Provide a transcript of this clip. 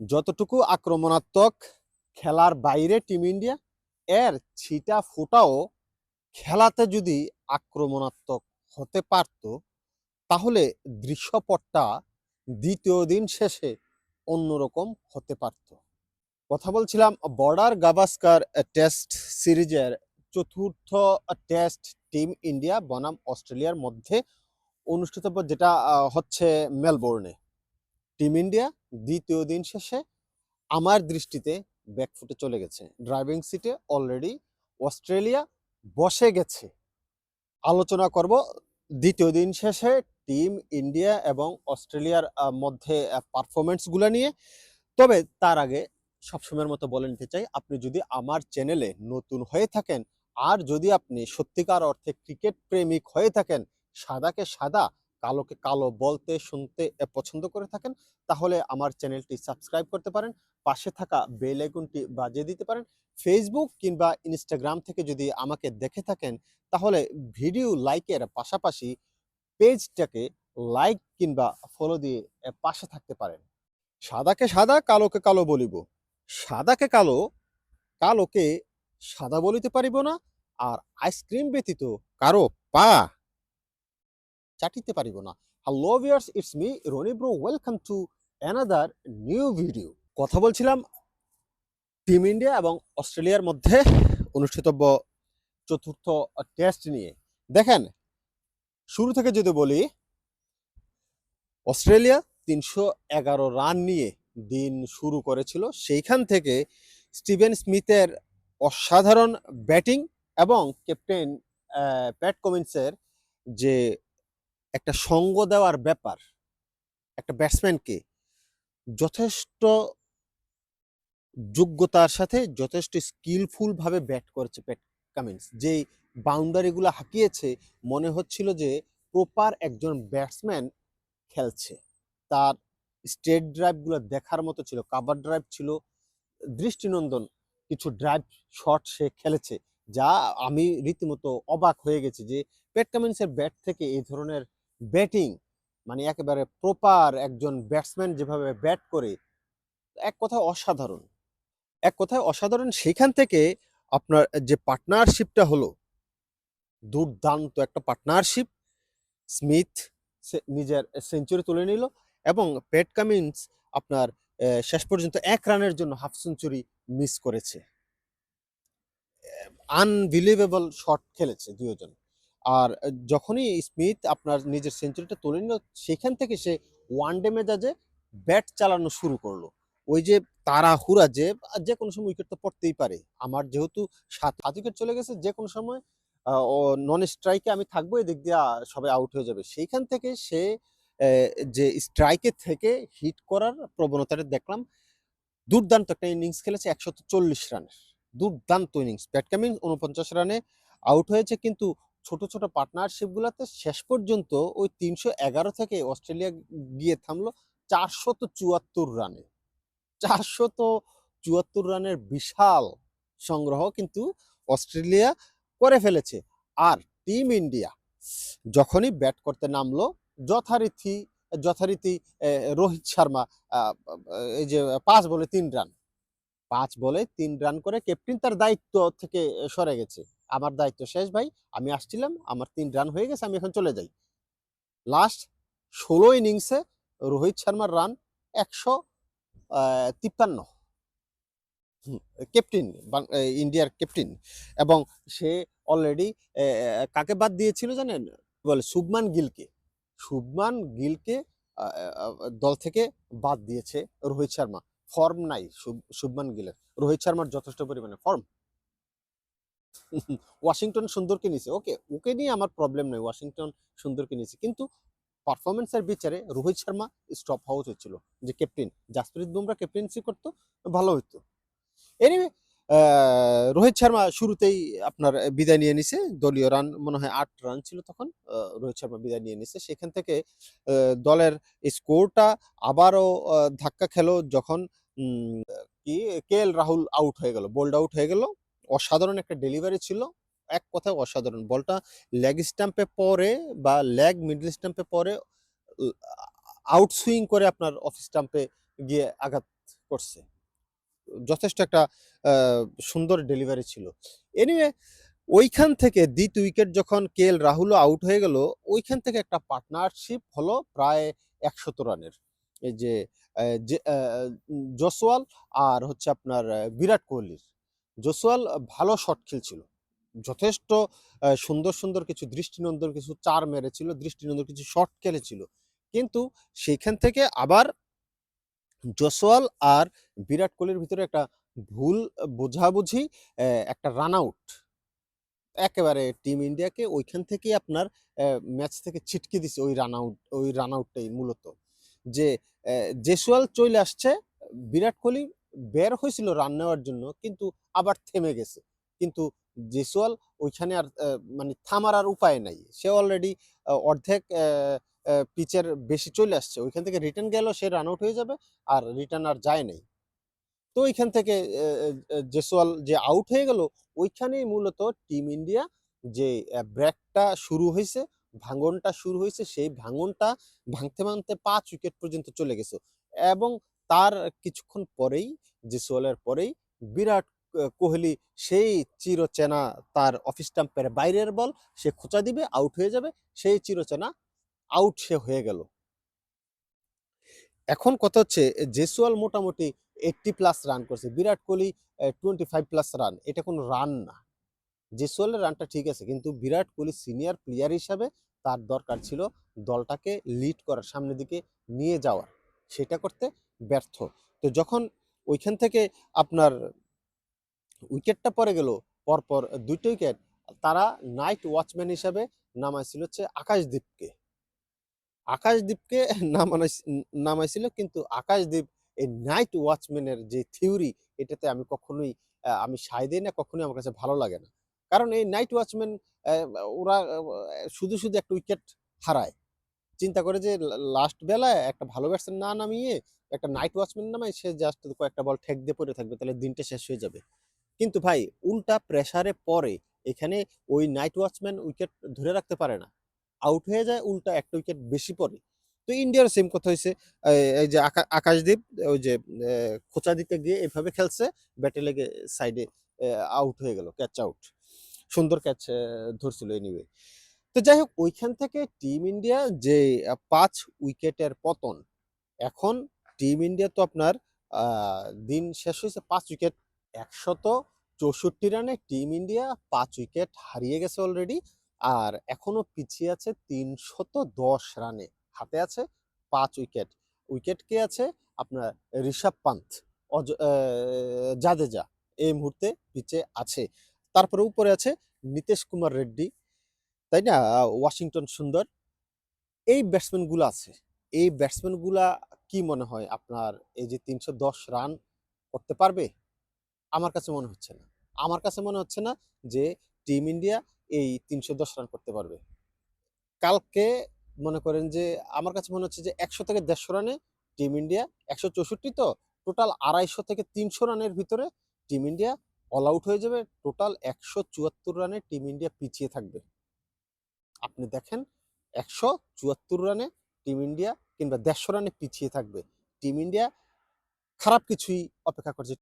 যতটুকু আক্রমণাত্মক খেলার বাইরে টিম ইন্ডিয়া, এর ছিটা ফোটাও খেলাতে যদি আক্রমণাত্মক হতে পারত, তাহলে দৃশ্যপটটা দ্বিতীয় দিন শেষে অন্যরকম হতে পারত। কথা বলছিলাম বর্ডার গাভাস্কার টেস্ট সিরিজের চতুর্থ টেস্ট টিম ইন্ডিয়া বনাম অস্ট্রেলিয়ার মধ্যে অনুষ্ঠিতব্য যেটা হচ্ছে মেলবোর্নে। টিম ইন্ডিয়া দ্বিতীয় দিন শেষে আমার দৃষ্টিতে ব্যাকফুটে চলে গেছে। ড্রাইভিং সিটে অলরেডি অস্ট্রেলিয়া বসে গেছে। আলোচনা করব দ্বিতীয় দিন শেষে টিম ইন্ডিয়া এবং অস্ট্রেলিয়ার মধ্যে পারফরমেন্সগুলো নিয়ে। তবে তার আগে সবসময়ের মতো বলে নিতে চাই, আপনি যদি আমার চ্যানেলে নতুন হয়ে থাকেন আর যদি আপনি সত্যিকার অর্থে ক্রিকেট প্রেমিক হয়ে থাকেন, সাদাকে সাদা কালোকে কালো বলতে, শুনতে পছন্দ করে থাকেন, তাহলে আমার চ্যানেলটি সাবস্ক্রাইব করতে পারেন, পাশে থাকা বেল আইকনটি বাজিয়ে দিতে পারেন। ফেসবুক কিংবা ইনস্টাগ্রাম থেকে যদি আমাকে দেখে থাকেন, তাহলে ভিডিও লাইকের পাশাপাশি পেজটাকে লাইক কিংবা ফলো দিয়ে পাশে থাকতে পারেন। সাদাকে সাদা, কালোকে কালো বলিব। সাদাকে কালো, কালোকে সাদা বলিতে পারিব না, আর আইসক্রিম ব্যতীত কারও পা চাটিতে পারিব না। Hello viewers it's me Rony bro welcome to another new video কথা বলছিলাম টিম ইন্ডিয়া এবং অস্ট্রেলিয়ার মধ্যে অনুষ্ঠিতব্য চতুর্থ টেস্ট নিয়ে। দেখেন, শুরু থেকে যদি বলি, অস্ট্রেলিয়া তিনশো এগারো রান নিয়ে দিন শুরু করেছিল। সেইখান থেকে স্টিভেন স্মিথের অসাধারণ ব্যাটিং এবং ক্যাপ্টেন প্যাট কমিন্সের যে একটা সঙ্গ দেওয়ার ব্যাপার, একটা ব্যাটসম্যানকে যথেষ্ট যোগ্যতার সাথে যথেষ্ট স্কিলফুলভাবে ব্যাট করেছে প্যাট কামিন্স যেই বাউন্ডারিগুলো হাঁকিয়েছে, মনে হচ্ছিল যে প্রপার একজন ব্যাটসম্যান খেলছে। তার স্টেট ড্রাইভগুলো দেখার মতো ছিল কাভার ড্রাইভ ছিল। দৃষ্টিনন্দন কিছু ড্রাইভ শট সে খেলেছে, যা আমি রীতিমতো অবাক হয়ে গেছি যে প্যাট কামিন্সের ব্যাট থেকে এই ধরনের ব্যাটিং মানে একেবারে প্রপার একজন ব্যাটসম্যান যেভাবে ব্যাট করে, এক কথায় অসাধারণ। এক কথায় অসাধারণ সেখান থেকে আপনার যে পার্টনারশিপটা হলো, দুর্দান্ত একটা পার্টনারশিপ, স্মিথ নিজের সেঞ্চুরি তুলে নিল এবং পেট কামিন্স আপনার শেষ পর্যন্ত এক রানের জন্য হাফ সেঞ্চুরি মিস করেছে। আনবিলিভেবল শট খেলেছে দুজন আর যখনই স্মিথ আপনার নিজের সেঞ্চুরিটা তুলে নিল, সেখান থেকে সে ওয়ান ডে মেজাজে ব্যাট চালানো শুরু করল। ওই যে তাড়াহুড়া যে যে কোনো সময় উইকেট তো পড়তেই পারে। আমার যেহেতু সাত সাত উইকেট চলে গেছে, যে কোনো সময় নন স্ট্রাইকে আমি থাকব এদিক দিয়ে সবাই আউট হয়ে যাবে। সেইখান থেকে সে যে স্ট্রাইকে থেকে হিট করার প্রবণতাটা দেখলাম, দুর্দান্ত একটা ইনিংস খেলেছে, একশত চল্লিশ রানের। দুর্দান্ত ইনিংস প্যাট কামিন্স উনপঞ্চাশ রানে আউট হয়েছে, কিন্তু ছোট ছোট পার্টনারশিপগুলোতে শেষ পর্যন্ত ওই তিনশো এগারো থেকে অস্ট্রেলিয়া গিয়ে থামলো চারশত চুয়াত্তর রানে। চারশত চুয়াত্তর রানের বিশাল সংগ্রহ কিন্তু অস্ট্রেলিয়া করে ফেলেছে। আর টিম ইন্ডিয়া যখনই ব্যাট করতে নামলো, যথারীতি যথারীতি রোহিত শর্মা এই যে পাঁচ বলে তিন রান। পাঁচ বলে তিন রান করে ক্যাপ্টেন তার দায়িত্ব থেকে সরে গেছে। আমার দায়িত্ব শেষ ভাই, আমি আসছিলাম, আমার তিন রান হয়ে গেছে, আমি এখন চলে যাই। লাস্ট ষোলো ইনিংসে রোহিত শর্মার রান একশো তিপ্পান্ন। ক্যাপ্টেন ইন্ডিয়ার ক্যাপ্টেন এবং সে অলরেডি কাকে বাদ দিয়েছিল জানেন? বলে শুভমান গিলকে। শুভমান গিলকে দল থেকে বাদ দিয়েছে রোহিত শর্মা। ফর্ম নাই শুভমান গিলের। রোহিত শর্মার যথেষ্ট পরিমাণে ফর্ম ওয়াশিংটন সুন্দরকে নিছে ওকে ওকে নিয়ে আমার প্রবলেম নেই, ওয়াশিংটন সুন্দরকে নিছে কিন্তু পারফরমেন্সের বিচারে রোহিত শর্মা স্টপ হাউস হচ্ছিল যে ক্যাপ্টেন জাসপ্রীত বুমরা ক্যাপ্টেন্সি করতো, ভালো হতো এনিওয়ে রোহিত শর্মা শুরুতেই আপনার বিদায় নিয়ে নিছে। দলীয় রান মনে হয় আট রান ছিল তখন রোহিত শর্মা বিদায় নিয়ে নিছে। সেখান থেকে দলের স্কোরটা আবারও ধাক্কা খেলো যখন কি, কে এল রাহুল আউট হয়ে গেল বোল্ড আউট হয়ে গেল। অসাধারণ একটা ডেলিভারি ছিল। এক কথায় অসাধারণ। বলটা লেগ স্টাম্পে পরে বা লেগ মিডল স্টাম্পে পরে আউট সুইং করে আপনার অফ স্টাম্পে গিয়ে আঘাত করছে। যথেষ্ট একটা সুন্দর ডেলিভারি ছিল। এনিওয়ে ওইখান থেকে দ্বিতীয় উইকেট যখন কে এল রাহুলও আউট হয়ে গেল, ওইখান থেকে একটা পার্টনারশিপ হলো প্রায় একশত রানের। এই যে জসওয়াল আর হচ্ছে আপনার বিরাট কোহলির। জসওয়াল ভালো শট খেলছিল। যথেষ্ট সুন্দর সুন্দর কিছু দৃষ্টিনন্দন, কিছু চার মেরেছিল, দৃষ্টিনন্দন কিছু শট খেলেছিল। কিন্তু সেইখান থেকে আবার জসওয়াল আর বিরাট কোহলির ভিতরে একটা ভুল বোঝাবুঝি একটা রান আউট একেবারে টিম ইন্ডিয়াকে ওইখান থেকেই আপনার ম্যাচ থেকে ছিটকে দিছে ওই রান আউট ওই রান আউটটাই মূলত। যে জেসওয়াল চলে আসছে, বিরাট কোহলি বের হয়েছিল রান নেওয়ার জন্য, কিন্তু আবার থেমে গেছে। কিন্তু জেসওয়াল ওইখানে আর মানে থামার আর উপায় নাই। সে অলরেডি অর্ধেক পিচের বেশি চলে আসছে। ওইখান থেকে রিটার্ন গেল, সে রান আউট হয়ে যাবে, আর রিটার্ন আর যায় নাই। তো ওইখান থেকে জেসওয়াল যে আউট হয়ে গেল, ওইখানেই মূলত টিম ইন্ডিয়া যে ব্রেকটা শুরু হয়েছে, ভাঙনটা শুরু হয়েছে, সেই ভাঙনটা ভাঙতে ভাঙতে পাঁচ উইকেট পর্যন্ত চলে গেছে। এবং তার কিছুক্ষণ পরেই জেসওয়ালের পরেই বিরাট কোহলি সেই চিরচেনা তার অফিস স্টাম্পের বাইরের বল, সে খোঁচা দিবে আউট হয়ে যাবে, সেই চিরচেনা আউট সে হয়ে গেল। এখন কথা হচ্ছে জেসুয়াল মোটামুটি এইটটি প্লাস রান করছে, Virat Kohli twenty five plus run এটা কোনো রান না। জেসুয়ালের রানটা ঠিক আছে, কিন্তু বিরাট কোহলি সিনিয়র প্লেয়ার হিসাবে তার দরকার ছিল দলটাকে লিড করার, সামনের দিকে নিয়ে যাওয়ার। সেটা করতে ব্যর্থ। তো যখন ওইখান থেকে আপনার উইকেটটা পরে গেল, পরপর দুইটা উইকেট, তারা নাইট ওয়াচম্যান হিসাবে নামাইছিল হচ্ছে আকাশদীপকে। আকাশদীপকে নামানাই, নামাইছিল কিন্তু আকাশদীপ এই নাইট ওয়াচম্যানের যে থিওরি, এটাতে আমি কখনোই আমি সায় দিই না, কখনোই আমার কাছে ভালো লাগে না। কারণ এই নাইট ওয়াচম্যান ওরা শুধু শুধু একটা উইকেট হারায়। চিন্তা করে যে লাস্ট বেলায় একটা ভালো ব্যাটসম্যান না নামিয়ে একটা নাইট ওয়াচম্যান নামায়, সে জাস্ট কয়েকটা বল ঠেক দিয়ে পড়ে থাকবে, তাহলে দিনটা শেষ হয়ে যাবে। কিন্তু ভাই, উল্টা প্রেসারে পরে এখানে ওই নাইট ওয়াচম্যান উইকেট ধরে রাখতে পারে না। আউট হয়ে যায়, উল্টা একটা উইকেট বেশি পড়ে। তো ইন্ডিয়ার সেম কথা হয়েছে এই যে আকা- আকাশদীপ, ওই যে খোঁচা দিতে গিয়ে এভাবে খেলছে ব্যাটে লেগে সাইডে আউট হয়ে গেল ক্যাচ আউট সুন্দর ক্যাচ ধরছিল এনিওয়ে তো যাই হোক, ওইখান থেকে টিম ইন্ডিয়া যে পাঁচ উইকেটের পতন, এখন টিম ইন্ডিয়া তো আপনার দিন শেষ হয়েছে পাঁচ উইকেট, একশত চৌষট্টি রানে টিম ইন্ডিয়া পাঁচ উইকেট হারিয়ে গেছে অলরেডি আর এখনও পিছিয়ে আছে তিনশত দশ রানে, হাতে আছে পাঁচ উইকেট। উইকেট কে আছে? আপনার ঋষভ অজ- জাদেজা, এই মুহূর্তে পিছে আছে। তারপরে উপরে আছে নীতিশ কুমার রেড্ডি তাই না? ওয়াশিংটন সুন্দর। এই ব্যাটসম্যানগুলো আছে। এই ব্যাটসম্যানগুলা কি মনে হয় আপনার এই যে তিনশো দশ রান করতে পারবে? আমার কাছে মনে হচ্ছে না। আমার কাছে মনে হচ্ছে না যে টিম ইন্ডিয়া এই তিনশো দশ রান করতে পারবে। কালকে মনে করেন যে আমার কাছে মনে হচ্ছে যে একশো থেকে দেড়শো রানে টিম ইন্ডিয়া একশো চৌষট্টি তো টোটাল আড়াইশো থেকে তিনশো রানের ভিতরে টিম ইন্ডিয়া অল আউট হয়ে যাবে। টোটাল একশো চুয়াত্তর রানে টিম ইন্ডিয়া পিছিয়ে থাকবে। আপনি দেখেন একশো চুয়াত্তর রানে টিম ইন্ডিয়া কিংবা দেড়শো রানে পিছিয়ে থাকবে। টিম ইন্ডিয়া খারাপ কিছুই অপেক্ষা করছে।